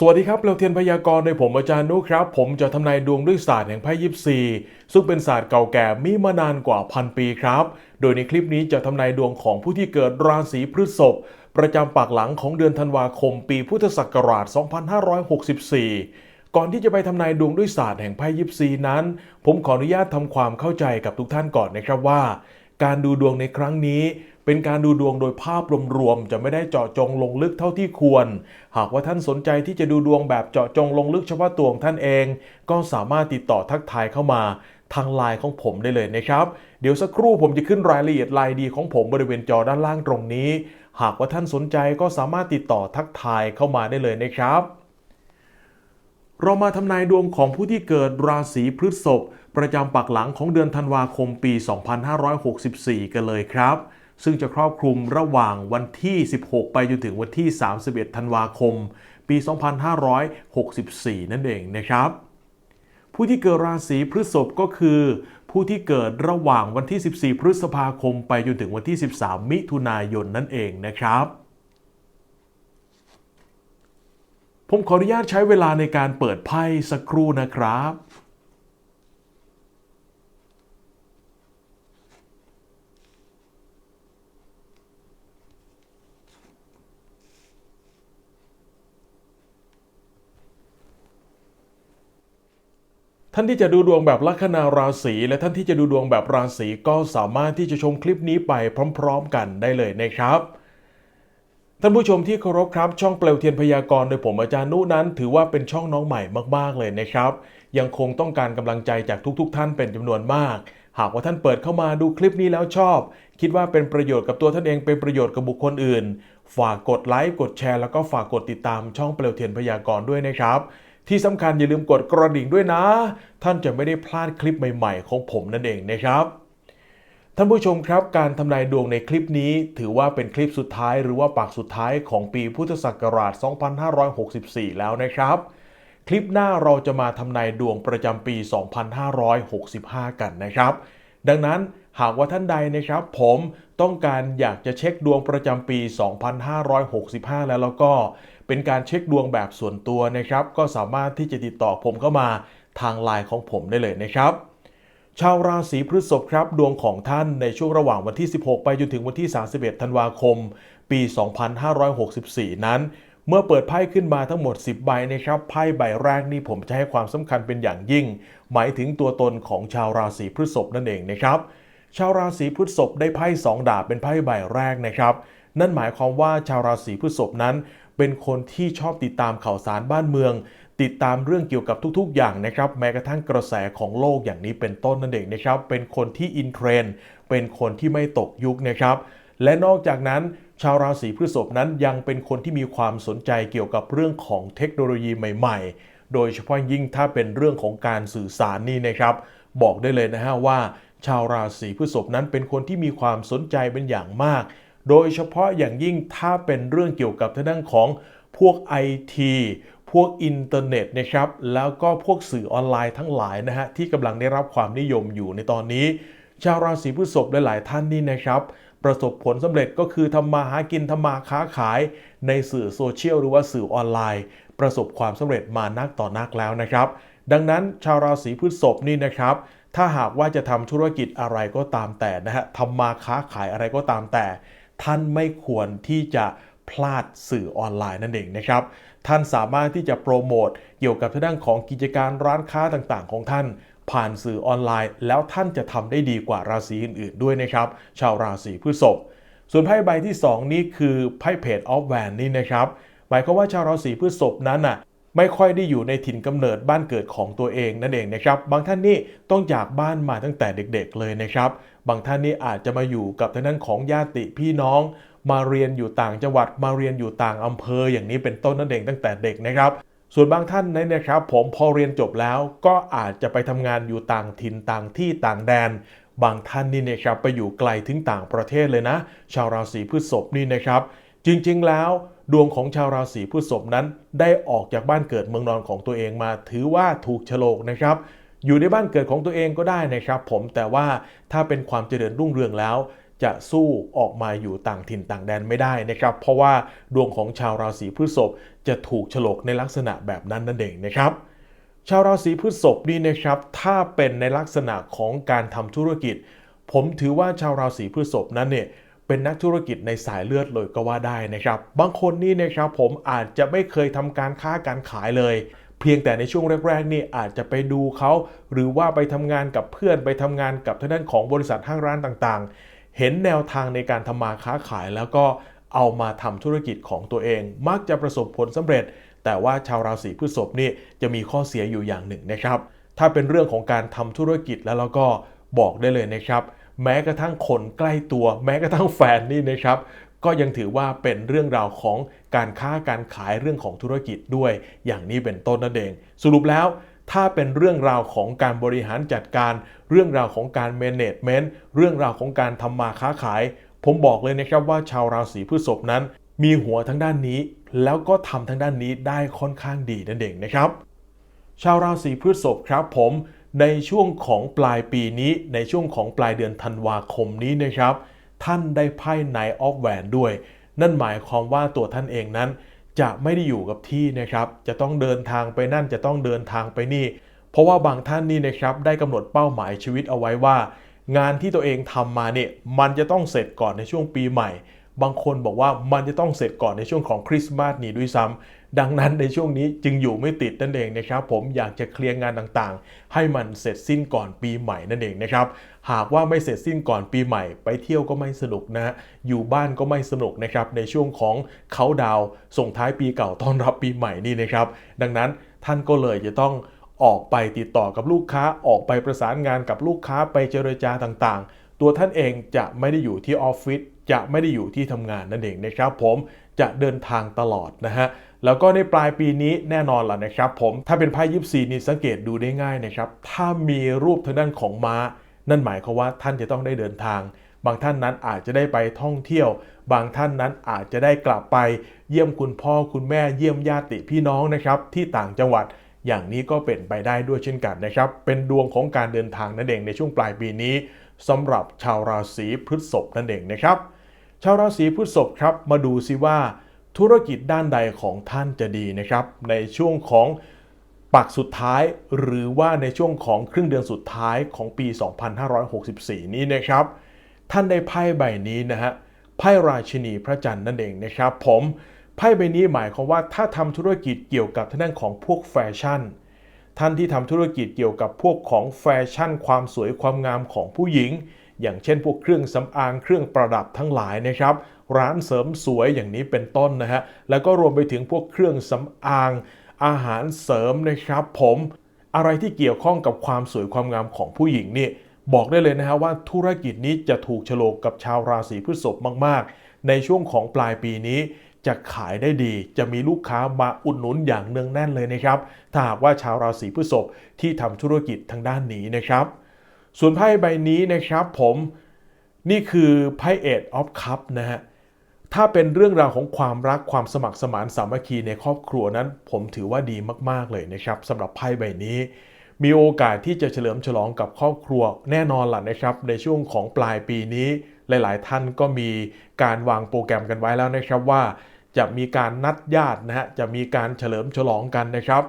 สวัสดีครับเราเทียนพยากรณ์ในผมอาจารย์นุครับ ผมจะทำนายดวงด้วยศาสตร์แห่งไพ่ยิปซีซึ่งเป็นศาสตร์เก่าแก่มีมานานกว่าพันปีครับ โดยในคลิปนี้จะทำนายดวงของผู้ที่เกิดราศีพฤษภประจำปากหลังของเดือนธันวาคมปีพุทธศักราช 2564 ก่อนที่จะไปทำนายดวงด้วยศาสตร์แห่งไพ่ยิปซีนั้น ผมขออนุญาตทำความเข้าใจกับทุกท่านก่อนนะครับว่า การดูดวงในครั้งนี้ เป็นการดูดวงโดยภาพรวมๆจะไม่ได้เจาะจงลงลึกเท่าที่ควร หากว่าท่านสนใจที่จะดูดวงแบบเจาะจงลงลึกเฉพาะตัวของท่านเอง ก็สามารถติดต่อทักทายเข้ามาทางไลน์ของผมได้เลยนะครับ เดี๋ยวสักครู่ผมจะขึ้นรายละเอียดไลน์ดีของผมบริเวณจอด้านล่างตรงนี้ หากว่าท่านสนใจก็สามารถติดต่อทักทายเข้ามาได้เลยนะครับ เรามาทำนายดวงของผู้ที่เกิดราศีพฤษภประจำปักหลังของเดือนธันวาคมปี 2564 กันเลยครับ ซึ่งจะครอบคลุมระหว่างวันที่ 16 ไปจนถึงวันที่ 31 ธันวาคม ปี 2564 นั่นเองนะครับ ผู้ที่เกิดราศีพฤษภก็คือ ผู้ที่เกิดระหว่างวันที่ 14 พฤษภาคม ไปจนถึงวันที่ 13 มิถุนายนนั่นเองนะครับผมขออนุญาตใช้เวลาในการเปิดไพ่สักครู่นะครับ ท่านที่จะดูดวงแบบลัคนาราศีและท่านที่จะดูดวงแบบราศีก็สามารถที่จะชมคลิปนี้ไปพร้อม ๆ กันได้เลยนะครับท่านผู้ชมที่เคารพครับช่องเปลวเทียนพยากรณ์โดยผมอาจารย์นุนั้น ถือว่าเป็นช่องน้องใหม่มากๆเลยนะครับ ยังคงต้องการกำลังใจจากทุกๆท่านเป็นจำนวนมาก หากว่าท่านเปิดเข้ามาดูคลิปนี้แล้วชอบ คิดว่าเป็นประโยชน์กับตัวท่านเองเป็นประโยชน์กับบุคคลอื่น ฝากกดไลค์กดแชร์แล้วก็ฝากกดติดตามช่องเปลวเทียนพยากรณ์ด้วยนะครับ ที่สำคัญอย่าลืมกดกระดิ่งด้วยนะ ท่านจะไม่ได้พลาดคลิปใหม่ๆ ของผมนั่นเองนะครับท่านผู้ชมครับการทำนายดวงในคลิปนี้ ถือว่าเป็นคลิปสุดท้ายหรือว่าปากสุดท้ายของปีพุทธศักราช 2564 แล้วนะครับ คลิปหน้าเราจะมาทำนายดวงประจำปี 2565 กันนะครับ ดังนั้นหากว่าท่านใดนะครับ ผมต้องการอยากจะเช็คดวงประจำปี 2565 แล้วแล้วก็ เป็นการเช็คดวงแบบส่วนตัวนะครับ ก็สามารถที่จะติดต่อผมเข้ามาทางไลน์ของผมได้เลยนะครับ ชาวราศีพฤษภครับ ดวงของท่านในช่วงระหว่างวันที่ 16 ไปจนถึงวันที่ 31 ธันวาคม ปี 2564 นั้น เมื่อเปิดไพ่ขึ้นมาทั้งหมด 10 ใบนะครับไพ่ใบแรกนี่ผมจะให้ความสำคัญเป็นอย่างยิ่ง หมายถึงตัวตนของชาวราศีพฤษภนั่นเองนะครับชาวราศีพฤษภได้ไพ่2ดาบเป็นไพ่ใบแรกนะครับ นั่นหมายความว่าชาวราศีพฤษภนั้น เป็นคนที่ชอบติดตามข่าวสารบ้านเมือง ติดตามเรื่องเกี่ยวกับทุกๆ อย่างนะครับ แม้กระทั่งกระแสของโลกอย่างนี้เป็นต้นนั่นเองนะครับ เป็นคนที่อินเทรนด์เป็นคนที่ไม่ตกยุคนะครับ และนอกจากนั้นชาวราศีพฤษภนั้นยังเป็นคนที่มีความสนใจเกี่ยวกับเรื่องของเทคโนโลยีใหม่ ๆ โดยเฉพาะยิ่งถ้าเป็นเรื่องของการสื่อสารนี่นะครับ บอกได้เลยนะฮะว่า ชาวราศีพฤษภนั้นเป็นคนที่มีความสนใจเป็นอย่างมาก โดยเฉพาะอย่างยิ่งถ้าเป็นเรื่องเกี่ยวกับทางด้านของพวก IT พวกอินเทอร์เน็ตนะครับ แล้วก็พวกสื่อออนไลน์ทั้งหลายนะฮะที่กำลังได้รับความนิยมอยู่ในตอนนี้ ชาวราศีพฤษภหลายๆท่านนี่นะครับประสบผลสำเร็จก็คือทำมาหากินทำมาค้าขาย ในสื่อโซเชียลหรือว่าสื่อออนไลน์ ประสบความสำเร็จมานักต่อนักแล้วนะครับ ดังนั้นชาวราศีพฤษภนี่นะครับ ถ้าหากว่าจะทำธุรกิจอะไรก็ตามแต่นะฮะทำมาค้าขายอะไรก็ตามแต่ ท่านไม่ควรที่จะพลาดสื่อออนไลน์นั่นเองนะครับ ท่านสามารถที่จะโปรโมทเกี่ยวกับทางด้านของกิจการร้านค้าต่างๆ ของท่าน ผ่านสื่อออนไลน์ แล้วท่านจะทำได้ดีกว่าราศีอื่นๆด้วยนะครับ ชาวราศีพฤษภส่วนไพ่ใบที่ 2 นี่คือไพ่เพจออฟแวนนี่นะครับหมายความว่าชาวราศีพฤษภนั้นน่ะ ไม่ค่อยได้อยู่ในถิ่นกำเนิดบ้านเกิดของตัวเองนั่นเองนะครับ บางท่านนี่ต้องจากบ้านมาตั้งแต่เด็กๆเลยนะครับ บางท่านนี่อาจจะมาอยู่กับทางด้านของญาติพี่น้องมาเรียนอยู่ต่างจังหวัดมาเรียนอยู่ต่างอำเภออย่างนี้เป็นต้นนั่นเองตั้งแต่เด็กนะครับ ส่วนบางท่านนั้นนะครับผมพอเรียนจบแล้วก็อาจจะไปทำงานอยู่ต่างถิ่นต่างที่ต่างแดน บางท่านนี่นะครับไปอยู่ไกลถึงต่างประเทศเลยนะ ชาวราศีพฤษภนี่นะครับ จริงๆแล้ว ดวงของชาวราศีพฤษภนั้น ได้ออกจากบ้านเกิดเมืองนอนของตัวเองมา ถือว่าถูกโฉลกนะครับ อยู่ในบ้านเกิดของตัวเองก็ได้นะครับผมแต่ว่าถ้าเป็นความเจริญรุ่งเรืองแล้ว จะสู้ออกมาอยู่ต่างถิ่นต่างแดนไม่ได้นะครับ เพราะว่าดวงของชาวราศีพฤษภจะถูกฉลกในลักษณะแบบนั้นนั่นเองนะครับชาวราศีพฤษภนี่นะครับถ้าเป็นในลักษณะของการทำธุรกิจ ผมถือว่าชาวราศีพฤษภนั้นเนี่ย เป็นนักธุรกิจในสายเลือดเลยก็ว่าได้นะครับ บางคนนี่นะครับผมอาจจะไม่เคยทำการค้าการขายเลย เพียงแต่ในช่วงแรกๆนี่อาจจะไปดูเขาหรือว่าไปทำงานกับเพื่อนไปทำงานกับท่างด้านของบริษัทห้างร้านต่างๆ เห็นแนวทางในการทำมาค้าขายแล้วก็เอามาทำธุรกิจของตัวเอง มักจะประสบผลสำเร็จ แต่ว่าชาวราศีพฤษภนี่จะมีข้อเสียอยู่อย่างหนึ่งนะครับ ถ้าเป็นเรื่องของการทำธุรกิจแล้วเราก็บอกได้เลยนะครับ แม้กระทั่งคนใกล้ตัว แม้กระทั่งแฟนนี่นะครับก็ยังถือว่าเป็นเรื่องราวของการค้าการขายเรื่องของธุรกิจด้วย อย่างนี้เป็นต้นนั่นเอง สรุปแล้ว ถ้าเป็นเรื่องราวของการบริหารจัดการ เรื่องราวของการ management เรื่องราวของการทำมาค้าขาย ผมบอกเลยนะครับว่าชาวราศีพฤษภนั้น มีหัวทั้งด้านนี้ แล้วก็ทำทั้งด้านนี้ได้ค่อนข้างดีนั่นเองนะครับ ชาวราศีพฤษภครับผม ในช่วงของปลายปีนี้ในช่วงของปลายเดือนธันวาคมนี้นะครับ ท่านได้ไพ่ไนออฟแหวนด้วย นั่นหมายความว่าตัวท่านเองนั้น จะไม่ได้อยู่กับที่นะครับ จะต้องเดินทางไปนั่นจะต้องเดินทางไปนี่ เพราะว่าบางท่านนี่นะครับได้กำหนดเป้าหมายชีวิตเอาไว้ว่า งานที่ตัวเองทำมาเนี่ยมันจะต้องเสร็จก่อนในช่วงปีใหม่ บางคนบอกว่ามันจะต้องเสร็จก่อนในช่วงของคริสต์มาสนี้ด้วยซ้ำ ดังนั้นในช่วงนี้จึงอยู่ไม่ติดนั่นเองนะครับ ผมอยากจะเคลียร์งานต่างๆ ให้มันเสร็จสิ้นก่อนปีใหม่นั่นเองนะครับหากว่าไม่เสร็จสิ้นก่อนปีใหม่ ไปเที่ยวก็ไม่สนุกนะฮะอยู่บ้านก็ไม่สนุกนะครับในช่วงของเขาดาวส่งท้ายปีเก่าต้อนรับปีใหม่นี่นะครับ ดังนั้นท่านก็เลยจะต้องออกไปติดต่อกับลูกค้าออกไปประสานงานกับลูกค้าไปเจรจาต่างๆ ตัวท่านเองจะไม่ได้อยู่ที่ออฟฟิศจะไม่ได้อยู่ที่ทำงานนั่นเองนะครับ ผมจะเดินทางตลอดนะฮะ แล้วก็ในปลายปีนี้แน่นอนล่ะนะครับ ผมถ้าเป็นไพ่ยิปซีนี่สังเกตดูได้ง่ายนะครับ ถ้ามีรูปทางด้านของม้า นั่นหมายความว่าท่านจะต้องได้เดินทาง บางท่านนั้นอาจจะได้ไปท่องเที่ยว บางท่านนั้นอาจจะได้กลับไป เยี่ยมคุณพ่อคุณแม่เยี่ยมญาติพี่น้องนะครับที่ต่างจังหวัดอย่างนี้ก็เป็นไปได้ด้วยเช่นกันนะครับ เป็นดวงของการเดินทางนั่นเองในช่วงปลายปีนี้สำหรับชาวราศีพฤษภนั่นเองนะครับ ชาวราศีพฤษภครับมาดูซิว่า ธุรกิจด้านใดของท่านจะดีนะครับ ในช่วงของปักสุดท้ายหรือว่าในช่วงของครึ่งเดือนสุดท้ายของปี 2564 นี้นะครับ ท่านได้ไพ่ใบนี้นะฮะไพ่ราชินีพระจันทร์นั่นเองนะครับ ผมไพ่ใบนี้หมายความว่าถ้าทำธุรกิจเกี่ยวกับทางด้านของพวกแฟชั่น ท่านที่ทำธุรกิจเกี่ยวกับพวกของแฟชั่น ความสวยความงามของผู้หญิง อย่างเช่นพวกเครื่องสำอางเครื่องประดับทั้งหลายนะครับ ร้านเสริมสวยอย่างนี้เป็นต้นนะฮะ แล้วก็รวมไปถึงพวกเครื่องสำอาง อาหารเสริมนะครับ ผมอะไรที่เกี่ยวข้องกับความสวยความงามของผู้หญิงนี่บอกได้เลยนะฮะว่าธุรกิจนี้จะถูกโฉลกกับชาวราศีพฤษภมาก ๆ ในช่วงของปลายปีนี้จะขายได้ดี จะมีลูกค้ามาอุดหนุนอย่างเนืองแน่นเลยนะครับ ถ้าหากว่าชาวราศีพฤษภที่ทำธุรกิจทางด้านนี้นะครับ ส่วนไพ่ใบนี้นะครับผมนี่คือไพ่เอ็ดออฟคัพนะฮะ ถ้าเป็นเรื่องราวของความรักความสมัครสมานสามัคคีในครอบครัวนั้น ผมถือว่าดีมากๆเลยนะครับสำหรับไพ่ใบนี้ มีโอกาสที่จะเฉลิมฉลองกับครอบครัวแน่นอนล่ะนะครับ ในช่วงของปลายปีนี้ หลาย ๆ ท่านก็มีการวางโปรแกรมกันไว้แล้วนะครับว่า จะมีการนัดญาตินะฮะจะมีการเฉลิมฉลองกันนะครับ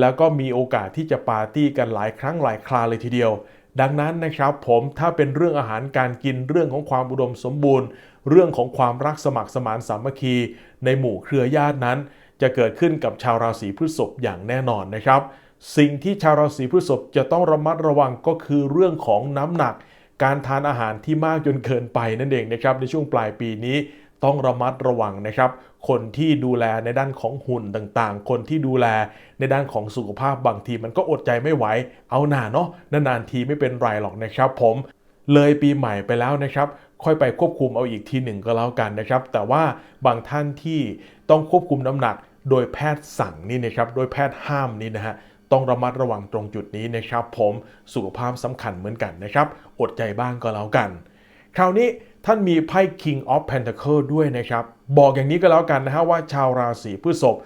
แล้วก็มีโอกาสที่จะปาร์ตี้กันหลายครั้งหลายคราเลยทีเดียวดังนั้นนะครับผมถ้าเป็นเรื่องอาหารการกินเรื่องของความอุดมสมบูรณ์ เรื่องของความรักสมัครสมานสามัคคี ในหมู่เครือญาตินั้น จะเกิดขึ้นกับชาวราศีพฤษภอย่างแน่นอนนะครับ สิ่งที่ชาวราศีพฤษภจะต้องระมัดระวังก็คือเรื่องของน้ำหนัก การทานอาหารที่มากจนเกินไปนั่นเองนะครับในช่วงปลายปีนี้ต้องระมัดระวังนะครับ คนที่ดูแลในด้านของหุ่นต่างๆ คนที่ดูแลในด้านของสุขภาพบางทีมันก็อดใจไม่ไหว เอาหน่าเนาะนานๆทีไม่เป็นไรหรอกนะครับผม เลยปีใหม่ไปแล้วนะครับ ค่อยไปควบคุมเอาอีกทีหนึ่งก็แล้วกันนะครับ แต่ว่าบางท่านที่ต้องควบคุมน้ำหนัก โดยแพทย์สั่งนี่นะครับ โดยแพทย์ห้ามนี่นะฮะต้องระมัดระวังตรงจุดนี้นะครับ ผมสุขภาพสำคัญเหมือนกันนะครับ อดใจบ้างก็แล้วกัน คราวนี้ท่านมีไพ่ King of Pentacle ด้วยนะครับ บอกอย่างนี้ก็แล้วกันนะฮะว่าชาวราศีพฤษภ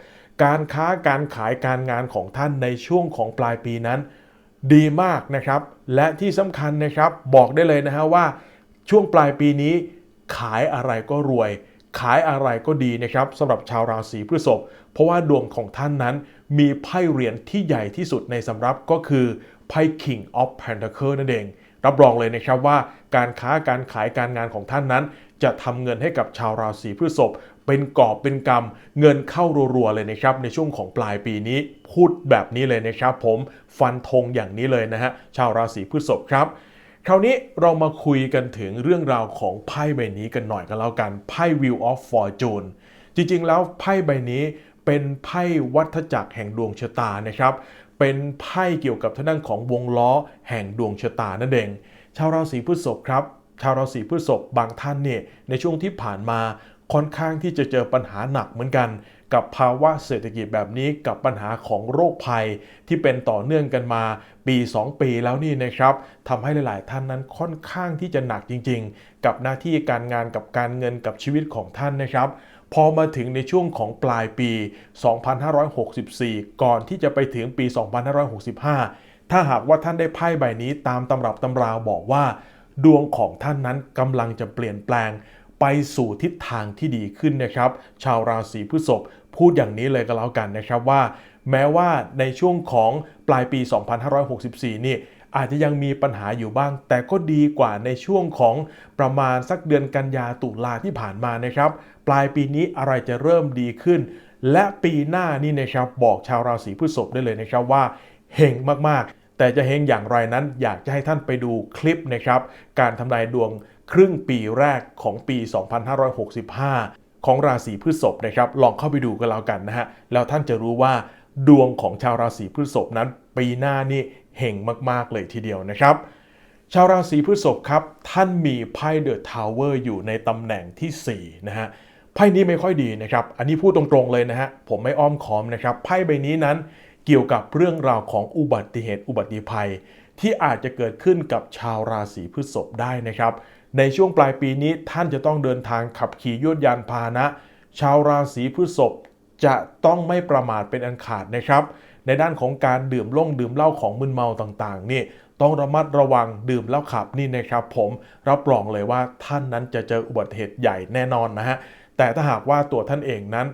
การค้าการขายการงานของท่านในช่วงของปลายปีนั้น ดีมากนะครับ และที่สำคัญนะครับบอกได้เลยนะฮะว่า ช่วงปลายปีนี้ขายอะไรก็รวย ขายอะไรก็ดีนะครับสำหรับชาวราศีพฤษภเพราะว่าดวงของท่านนั้นมีไพ่เหรียญที่ใหญ่ที่สุดในสำรับก็คือไพ่ King of Pentacle นั่นเอง รับรองเลยนะครับว่าการค้าการขายการงานของท่านนั้น จะทำเงินให้กับชาวราศีพฤษภเป็นกอบเป็นกำเงินเข้ารัวๆเลยนะครับ ในช่วงของปลายปีนี้พูดแบบนี้เลยนะครับ ผมฟันธงอย่างนี้เลยนะฮะชาวราศีพฤษภครับ คราวนี้เรามาคุยกันถึงเรื่องราวของไพ่ใบนี้กันหน่อยกันแล้วกันไพ่ Wheel of Fortune จริงๆ แล้วไพ่ใบนี้เป็นไพ่วัฏจักรแห่งดวงชะตานะครับ เป็นไพ่เกี่ยวกับท่านั่งของวงล้อแห่งดวงชะตานั่นเอง ชาวราศีพฤษภครับ ชาวราศีพฤษภบางท่านเนี่ยในช่วงที่ผ่านมา ค่อนข้างที่จะเจอปัญหาหนักเหมือนกัน กับภาวะเศรษฐกิจแบบนี้กับปัญหาของโรคภัยที่เป็นต่อเนื่องกันมาปี 2 ปีแล้วนี่นะครับทำให้หลาย ๆ ท่านนั้นค่อนข้างที่จะหนักจริง ๆ กับหน้าที่การงานกับการเงินกับชีวิตของท่านนะครับพอมาถึงในช่วงของปลายปี 2564 ก่อนที่จะไปถึงปี 2565 ถ้าหากว่าท่านได้ไพ่ใบนี้ตามตำรับตำราบอกว่า ดวงของท่านนั้นกำลังจะเปลี่ยนแปลง ไปสู่ทิศทางที่ดีขึ้นนะครับ ชาวราศีพฤษภพูดอย่างนี้เลยก็แล้วกันนะครับว่า แม้ว่าในช่วงของปลายปี 2564 นี่อาจจะยังมีปัญหาอยู่บ้าง แต่ก็ดีกว่าในช่วงของประมาณสักเดือนกันยาตุลาที่ผ่านมานะครับ ปลายปีนี้อะไรจะเริ่มดีขึ้น และปีหน้านี่นะครับบอกชาวราศีพฤษภได้เลยนะครับว่าเฮงมากๆ แต่จะเฮงอย่างไรนั้นอยากจะให้ท่านไปดูคลิปนะครับ การทำนายดวง ครึ่งปีแรกของปี 2565 ของราศีพฤษภนะครับลองเข้าไปดูกันแล้วกันนะฮะแล้วท่านจะรู้ว่าดวงของชาวราศีพฤษภนั้น ปีหน้านี่เห่งมากๆเลยทีเดียวนะครับ ชาวราศีพฤษภครับ ท่านมีไพ่เดอะทาวเวอร์อยู่ในตำแหน่งที่4นะฮะไพ่นี้ไม่ค่อยดีนะครับ อันนี้พูดตรงๆเลยนะฮะผมไม่อ้อมค้อมนะครับไพ่ใบนี้นั้นเกี่ยวกับเรื่องราวของอุบัติเหตุอุบัติภัย ที่อาจจะเกิดขึ้นกับชาวราศีพฤษภได้นะครับ ในช่วงปลายปีนี้ท่านจะต้องเดินทางขับขี่ยวดยานพาหนะ ชาวราศีพฤษภจะต้องไม่ประมาทเป็นอันขาดนะครับ ในด้านของการดื่มล่งดื่มเหล้าของมึนเมาต่างๆ นี่ต้องระมัดระวังดื่มแล้วขับนี่นะครับ ผมรับรองเลยว่าท่านนั้นจะเจออุบัติเหตุใหญ่แน่นอนนะฮะแต่ถ้าหากว่าตัวท่านเองนั้น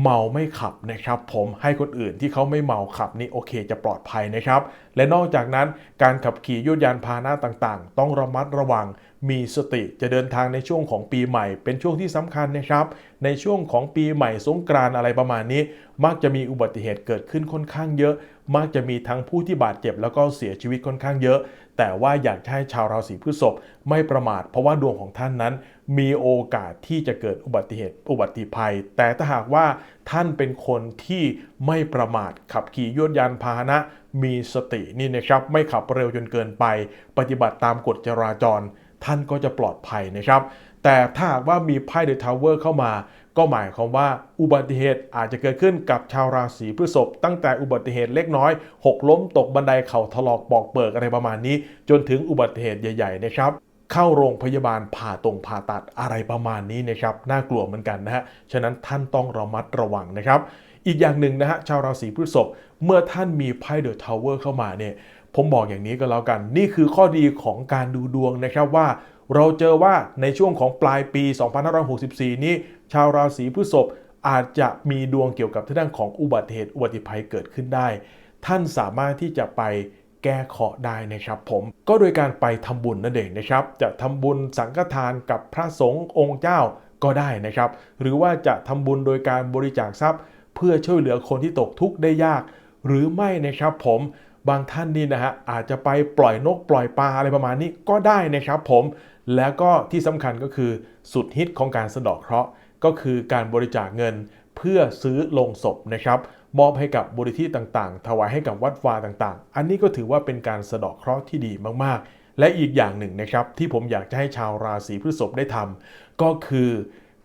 เมาไม่ขับนะครับ ผมให้คนอื่นที่เขาไม่เมาขับนี่โอเคจะปลอดภัยนะครับ และนอกจากนั้นการขับขี่ยวดยานพาหนะต่างๆ ต้องระมัดระวังมีสติจะเดินทางในช่วงของปีใหม่ เป็นช่วงที่สำคัญนะครับ ในช่วงของปีใหม่สงกรานต์อะไรประมาณนี้ มักจะมีอุบัติเหตุเกิดขึ้นค่อนข้างเยอะ มักจะมีทั้งผู้ที่บาดเจ็บแล้วก็เสียชีวิตค่อนข้างเยอะ แต่ว่าอยากให้ชาวราศีพฤษภไม่ประมาท เพราะว่าดวงของท่านนั้น มีโอกาสที่จะเกิดอุบัติเหตุอุบัติภัย แต่ถ้าหากว่าท่านเป็นคนที่ไม่ประมาทขับขี่ยวดยานพาหนะ มีสตินี่นะครับ ไม่ขับเร็วจนเกินไป ปฏิบัติตามกฎจราจร ท่านก็จะปลอดภัยนะครับ แต่ถ้าหากว่ามีไพ่เดอะทาวเวอร์เข้ามา ก็หมายความว่าอุบัติเหตุอาจจะเกิดขึ้นกับชาวราศีพฤษภตั้งแต่อุบัติเหตุเล็กน้อย หกล้มตกบันไดเข่าถลอกปอกเปิกอะไรประมาณนี้ จนถึงอุบัติเหตุใหญ่ๆนะครับเข้าโรงพยาบาลผ่าตรงผ่าตัดอะไรประมาณนี้นะครับน่ากลัวเหมือนกันนะฮะฉะนั้นท่านต้องระมัดระวังนะครับ อีกอย่างหนึ่งนะฮะชาวราศีพฤษภเมื่อท่านมีไพ่เดอะทาวเวอร์เข้ามาเนี่ยผมบอกอย่างนี้ก็แล้วกัน นี่คือข้อดีของการดูดวงนะครับว่า เราเจอว่าในช่วงของปลายปี 2564 นี้ ชาวราศีพฤษภอาจจะมีดวงเกี่ยวกับทางด้านของอุบัติเหตุอุบัติภัยเกิดขึ้นได้ ท่านสามารถที่จะไปแก้เคราะห์ได้นะครับผมก็โดยการไปทำบุญนั่นเองนะครับ จะทำบุญสังฆทานกับพระสงฆ์องค์เจ้าก็ได้นะครับ หรือว่าจะทำบุญโดยการบริจาคทรัพย์ เพื่อช่วยเหลือคนที่ตกทุกข์ได้ยาก หรือไม่นะครับผมบางท่านนี่นะฮะอาจจะไปปล่อยนกปล่อยปลาอะไรประมาณนี้ก็ได้นะครับผม แล้วก็ที่สำคัญก็คือสุดฮิตของการสะดอกเคราะห์ก็คือการบริจาคเงินเพื่อซื้อลงศพนะครับ มอบให้กับบริที่ต่างๆ ถวายให้กับวัดวาต่างๆ อันนี้ก็ถือว่าเป็นการสะดอกเคราะห์ที่ดีมากๆ และอีกอย่างหนึ่งนะครับ ที่ผมอยากจะให้ชาวราศีพฤษภได้ทำก็คือ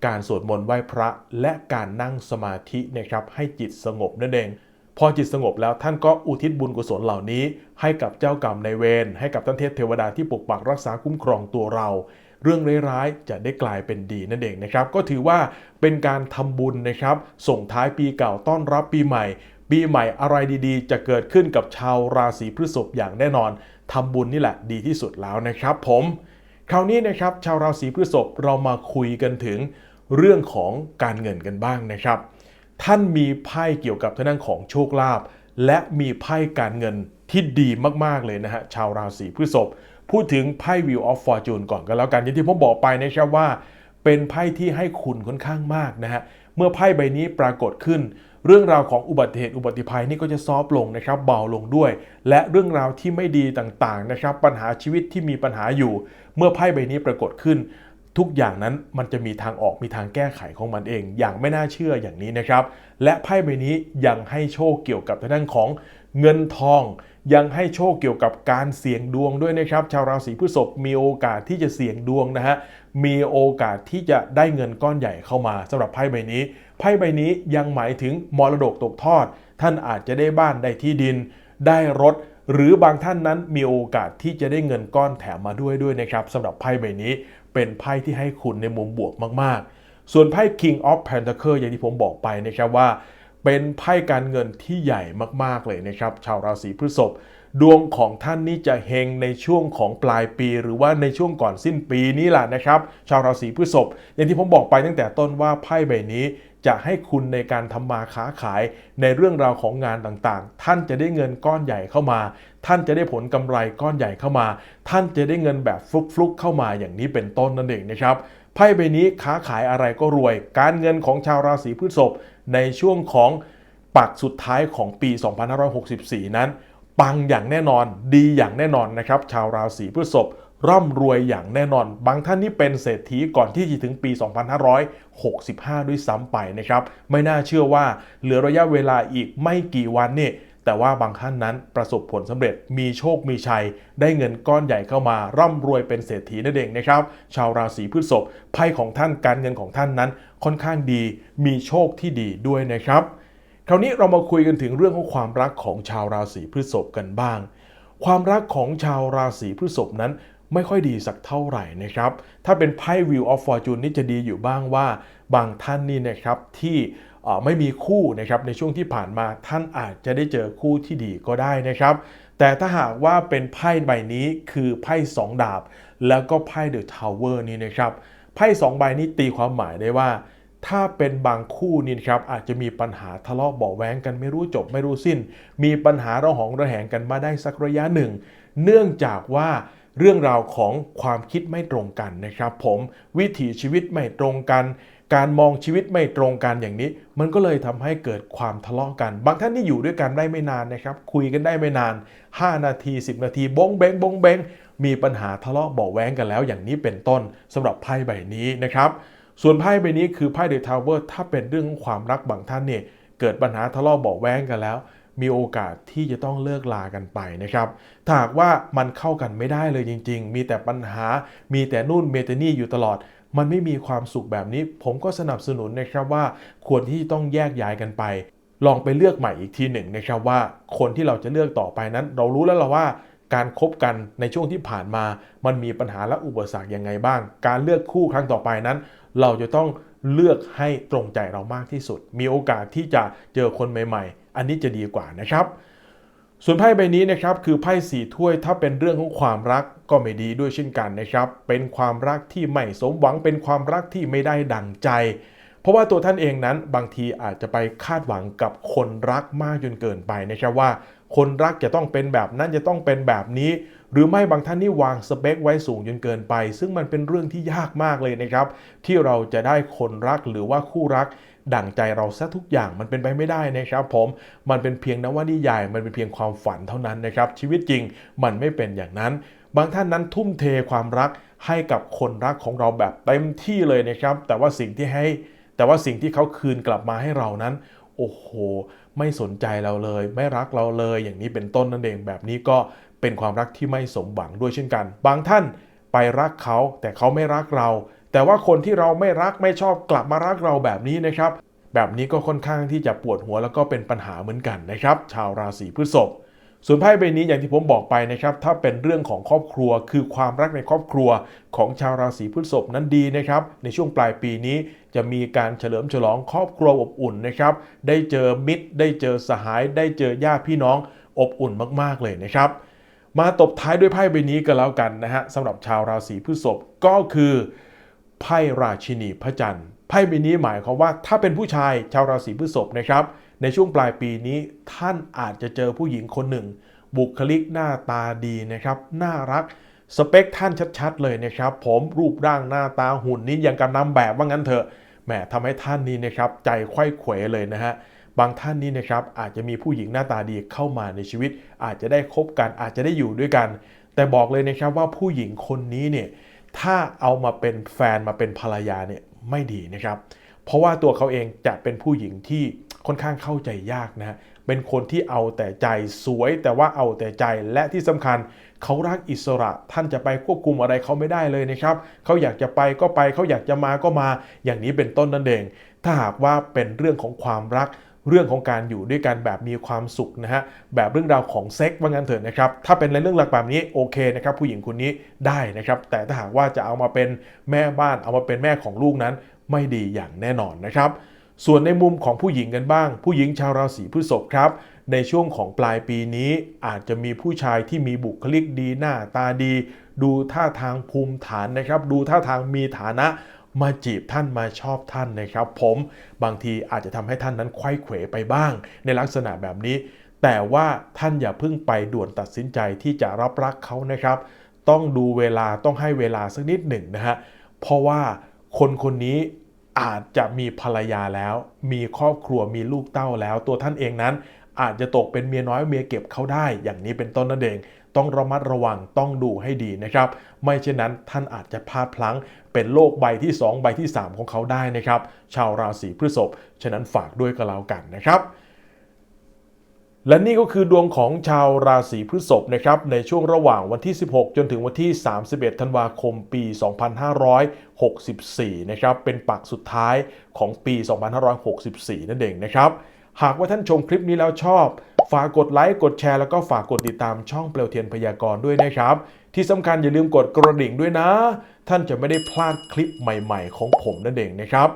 การสวดมนต์ไหว้พระและการนั่งสมาธินะครับให้จิตสงบนั่นเอง พอจิตสงบแล้วท่านก็อุทิศบุญกุศลเหล่านี้ ให้กับเจ้ากรรมในายเวรให้กับท่านเทพเทวดาที่ปกปักรักษาคุ้มครองตัวเรา เรื่องร้ายๆจะได้กลายเป็นดีนั่นเองนะครับ ก็ถือว่าเป็นการทำบุญนะครับ ส่งท้ายปีเก่าต้อนรับปีใหม่ ปีใหม่อะไรดีๆ จะเกิดขึ้นกับชาวราศีพฤษภอย่างแน่นอนทำบุญนี่แหละดีที่สุดแล้วนะครับ ผม คราวนี้นะครับชาวราศีพฤษภเรามาคุยกันถึงเรื่องของการเงินกันบ้างนะครับ ท่านมีไพ่เกี่ยวกับทางด้านของโชคลาภและมีไพ่การเงินที่ดีมาก ๆ เลยนะฮะ ชาวราศีพฤษภพูดถึงไพ่ Wheel of Fortune ก่อนกันแล้วกัน อย่างที่ผมบอกไปนะครับว่า เป็นไพ่ที่ให้คุณค่อนข้างมากนะฮะ เมื่อไพ่ใบนี้ปรากฏขึ้น เรื่องราวของอุบัติเหตุอุบัติภัยนี่ก็จะซอฟลงนะครับเบาลงด้วย และเรื่องราวที่ไม่ดีต่างๆนะครับปัญหาชีวิตที่มีปัญหาอยู่ เมื่อไพ่ใบนี้ปรากฏขึ้น ทุกอย่างนั้นมันจะมีทางออกมีทางแก้ไขของมันเอง อย่างไม่น่าเชื่ออย่างนี้นะครับ และไพ่ใบนี้ยังให้โชคเกี่ยวกับทางด้านของเงินทอง ยังให้โชคเกี่ยวกับการเสี่ยงดวงด้วยนะครับ ชาวราศีพฤษภมีโอกาสที่จะเสี่ยงดวงนะฮะมีโอกาสที่จะได้เงินก้อนใหญ่เข้ามาสำหรับไพ่ใบนี้ ไพ่ใบนี้ยังหมายถึงมรดกตกทอด ท่านอาจจะได้บ้านได้ที่ดิน ได้รถหรือบางท่านนั้นมีโอกาสที่จะได้เงินก้อนแถมมาด้วยด้วยนะครับสำหรับไพ่ใบนี้ เป็นไพ่ที่ให้คุณในมุมบวกมากๆ ส่วนไพ่ King of Pentacle อย่างที่ผมบอกไปนะครับว่า เป็นไพ่การเงินที่ใหญ่มากๆเลยนะครับ ชาวราศีพฤษภดวงของท่านนี่จะเฮงในช่วงของปลายปี หรือว่าในช่วงก่อนสิ้นปีนี้แหละนะครับ ชาวราศีพฤษภอย่างที่ผมบอกไปตั้งแต่ต้นว่าไพ่ใบนี้ จะให้คุณในการทำมาค้าขายในเรื่องราวของงานต่างๆ ท่านจะได้เงินก้อนใหญ่เข้ามา ท่านจะได้ผลกำไรก้อนใหญ่เข้ามา ท่านจะได้เงินแบบฟลุกๆเข้ามาอย่างนี้เป็นต้นนั่นเองนะครับไพ่ใบนี้ค้าขายอะไรก็รวย การเงินของชาวราศีพฤษภในช่วงของปักสุดท้ายของปี 2564 นั้น ปังอย่างแน่นอนดีอย่างแน่นอนนะครับ ชาวราศีพฤษภ ร่ำรวยอย่างแน่นอน บางท่านนี่เป็นเศรษฐีก่อนที่จะถึงปี 2565 ด้วยซ้ำไปนะครับ ไม่น่าเชื่อว่าเหลือระยะเวลาอีกไม่กี่วันนี่แต่ว่าบางท่านนั้นประสบผลสำเร็จมีโชคมีชัย ได้เงินก้อนใหญ่เข้ามาร่ำรวยเป็นเศรษฐีนั่นเองนะครับ ชาวราศีพฤษภไพ่ของท่านการเงินของท่านนั้นค่อนข้างดี มีโชคที่ดีด้วยนะครับ คราวนี้เรามาคุยกันถึงเรื่องของความรักของชาวราศีพฤษภกันบ้าง ความรักของชาวราศีพฤษภนั้น ไม่ค่อยดีสักเท่าไหร่นะครับ ถ้าเป็นไพ่ Wheel of Fortune นี่จะดีอยู่บ้างว่าบางท่านนี่นะครับที่ไม่มีคู่นะครับในช่วงที่ผ่านมาท่านอาจจะได้เจอคู่ที่ดีก็ได้นะครับ แต่ถ้าหากว่าเป็นไพ่ใบนี้คือไพ่สองดาบ แล้วก็ไพ่ The Tower นี่นะครับไพ่สองใบนี้ตีความหมายได้ว่า ถ้าเป็นบางคู่นี่ครับอาจจะมีปัญหาทะเลาะเบาแว้งกันไม่รู้จบไม่รู้สิ้น มีปัญหาระหองระแหงกันมาได้สักระยะหนึ่ง เนื่องจากว่า เรื่องราวของความคิดไม่ตรงกันนะครับ ผมวิถีชีวิตไม่ตรงกัน การมองชีวิตไม่ตรงกันอย่างนี้ มันก็เลยทำให้เกิดความทะเลาะกัน บางท่านนี่อยู่ด้วยกันได้ไม่นานนะครับ คุยกันได้ไม่นาน 5 นาที 10 นาทีบงเบงบงเบงมีปัญหาทะเลาะเบาะแว้งกันแล้ว อย่างนี้เป็นต้นสำหรับไพ่ใบนี้นะครับส่วนไพ่ใบนี้คือไพ่เดอะทาวเวอร์ถ้าเป็นเรื่องของความรักบางท่านเนี่ยเกิดปัญหาทะเลาะเบาะแว้งกันแล้ว มีโอกาสที่จะต้องเลิกลากันไปนะครับถ้าหากว่ามันเข้ากันไม่ได้เลยจริง ๆ มีแต่ปัญหา มีแต่นู่นเมตนี่อยู่ตลอด มันไม่มีความสุขแบบนี้ ผมก็สนับสนุนนะครับว่าควรที่ต้องแยกย้ายกันไป ลองไปเลือกใหม่อีกทีหนึ่งนะครับว่าคนที่เราจะเลือกต่อไปนั้น เรารู้แล้วล่ะว่าการคบกันในช่วงที่ผ่านมา มันมีปัญหาและอุปสรรคยังไงบ้าง การเลือกคู่ครั้งต่อไปนั้น เราจะต้องเลือกให้ตรงใจเรามากที่สุด มีโอกาสที่จะเจอคนใหม่ ๆ อันนี้จะดีกว่านะครับ ส่วนไพ่ใบนี้นะครับคือไพ่สี่ถ้วยถ้าเป็นเรื่องของความรักก็ไม่ดีด้วยเช่นกันนะครับ เป็นความรักที่ไม่สมหวังเป็นความรักที่ไม่ได้ดังใจ เพราะว่าตัวท่านเองนั้นบางทีอาจจะไปคาดหวังกับคนรักมากจนเกินไปนะครับว่า คนรักจะต้องเป็นแบบนั้นจะต้องเป็นแบบนี้ หรือไม่บางท่านนี่วางสเปคไว้สูงจนเกินไป ซึ่งมันเป็นเรื่องที่ยากมากเลยนะครับ ที่เราจะได้คนรักหรือว่าคู่รัก ดั่งใจเราซะทุกอย่างมันเป็นไปไม่ได้นะครับผมมันเป็นเพียงนวนิยาย มันเป็นเพียงความฝันเท่านั้นนะครับชีวิตจริงมันไม่เป็นอย่างนั้น บางท่านนั้นทุ่มเทความรักให้กับคนรักของเราแบบเต็มที่เลยนะครับ แต่ว่าสิ่งที่ให้ แต่ว่าสิ่งที่เขาคืนกลับมาให้เรานั้น โอ้โห ไม่สนใจเราเลย ไม่รักเราเลย อย่างนี้เป็นต้นนั่นเองแบบนี้ก็เป็นความรักที่ไม่สมหวังด้วยเช่นกัน บางท่านไปรักเขาแต่เขาไม่รักเรา แต่ว่าคนที่เราไม่รักไม่ชอบกลับมารักเราแบบนี้นะครับ แบบนี้ก็ค่อนข้างที่จะปวดหัวแล้วก็เป็นปัญหาเหมือนกันนะครับ ชาวราศีพฤษภส่วนไพ่ใบนี้อย่างที่ผมบอกไปนะครับ ถ้าเป็นเรื่องของครอบครัว คือความรักในครอบครัวของชาวราศีพฤษภนั้นดีนะครับ ในช่วงปลายปีนี้จะมีการเฉลิมฉลองครอบครัวอบอุ่นนะครับ ได้เจอมิตร ได้เจอสหาย ได้เจอญาติพี่น้องอบอุ่นมากๆเลยนะครับ มาตบท้ายด้วยไพ่ใบนี้กันแล้วกันนะฮะสำหรับชาวราศีพฤษภก็คือ ไพ่ราชินีพระจันทร์ไพ่ใบนี้หมายความว่าถ้าเป็นผู้ชายชาวราศีพฤษภนะครับ ในช่วงปลายปีนี้ท่านอาจจะเจอผู้หญิงคนหนึ่ง บุคลิกหน้าตาดีนะครับ น่ารักสเปคท่านชัดๆเลยนะครับ ผมรูปร่างหน้าตาหุ่นนี้ยังกับนำแบบว่างั้นเถอะแหมทำให้ท่านนี้นะครับใจไขว้เขวเลยนะฮะบางท่านนี่นะครับอาจจะมีผู้หญิงหน้าตาดีเข้ามาในชีวิต อาจจะได้คบกันอาจจะได้อยู่ด้วยกัน แต่บอกเลยนะครับว่าผู้หญิงคนนี้เนี่ย ถ้าเอามาเป็นแฟนมาเป็นภรรยาเนี่ยไม่ดีนะครับ เพราะว่าตัวเขาเองจะเป็นผู้หญิงที่ค่อนข้างเข้าใจยากนะ เป็นคนที่เอาแต่ใจสวย แต่ว่าเอาแต่ใจและที่สำคัญเขารักอิสระท่านจะไปควบคุมอะไรเขาไม่ได้เลยนะครับเขาอยากจะไปก็ไปเขาอยากจะมาก็มา อย่างนี้เป็นต้นนั่นเอง ถ้าหากว่าเป็นเรื่องของความรัก เรื่องของการอยู่ด้วยกันแบบมีความสุขนะฮะแบบเรื่องราวของเซ็กว่างั้นเถอะนะครับถ้าเป็นในเรื่องหลักแบบนี้โอเคนะครับผู้หญิงคนนี้ได้นะครับแต่ถ้าหากว่าจะเอามาเป็นแม่บ้าน เอามาเป็นแม่ของลูกนั้น ไม่ดีอย่างแน่นอนนะครับส่วนในมุมของผู้หญิงกันบ้าง ผู้หญิงชาวราศีพฤษภครับ ในช่วงของปลายปีนี้อาจจะมีผู้ชายที่มีบุคลิกดีหน้าตาดี ดูท่าทางภูมิฐานนะครับ ดูท่าทางมีฐานะ มาจีบท่านมาชอบท่านนะครับ ผมบางทีอาจจะทำให้ท่านนั้นไขว้เขวไปบ้าง ในลักษณะแบบนี้ แต่ว่าท่านอย่าเพิ่งไปด่วนตัดสินใจที่จะรับรักเขานะครับ ต้องดูเวลาต้องให้เวลาสักนิดหนึ่งนะฮะเพราะว่าคนคนนี้อาจจะมีภรรยาแล้ว มีครอบครัวมีลูกเต้าแล้ว ตัวท่านเองนั้น อาจจะตกเป็นเมียน้อยเมียเก็บเขาได้ อย่างนี้เป็นต้นนั่นเอง ต้องระมัดระวังต้องดูให้ดีนะครับ ไม่เช่นนั้นท่านอาจจะพลาดพลั้ง เป็นโรคใบที่ 2 ใบที่ 3 ของเขาได้นะครับ ชาวราศีพฤษภฉะนั้นฝากด้วยก็แล้วกันนะครับและนี่ก็คือดวงของชาวราศีพฤษภนะครับในช่วงระหว่างวันที่ 16 จนถึงวันที่ 31 ธันวาคม ปี 2564 นะครับเป็นปักสุดท้ายของปี 2564 นั่นเองนะครับ หากว่าท่านชมคลิปนี้แล้วชอบ ฝากกดไลค์กดแชร์แล้วก็ฝากกดติดตามช่องเปลวเทียนพยากรณ์ด้วยนะครับ ที่สำคัญอย่าลืมกดกระดิ่งด้วยนะ ท่านจะไม่ได้พลาดคลิปใหม่ๆ ของผมนั่นเองนะครับ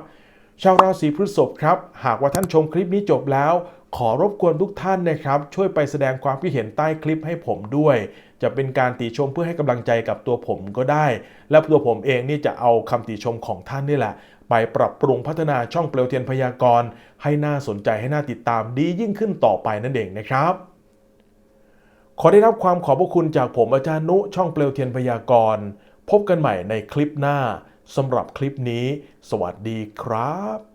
ชาวราศีพฤษภครับ หากว่าท่านชมคลิปนี้จบแล้ว ขอรบกวนทุกท่านนะครับ ช่วยไปแสดงความคิดเห็นใต้คลิปให้ผมด้วย จะเป็นการติชมเพื่อให้กำลังใจกับตัวผมก็ได้ และตัวผมเองนี่จะเอาคำติชมของท่านนี่แหละ ไปปรับปรุงพัฒนาช่องเปลวเทียนพยากรณ์ให้น่าสนใจให้น่าติดตามดียิ่งขึ้นต่อไปนั่นเองนะครับ ขอได้รับความขอบพระคุณจากผมอาจารย์นุช่องเปลวเทียนพยากรณ์พบกันใหม่ในคลิปหน้าสำหรับคลิปนี้ สวัสดีครับ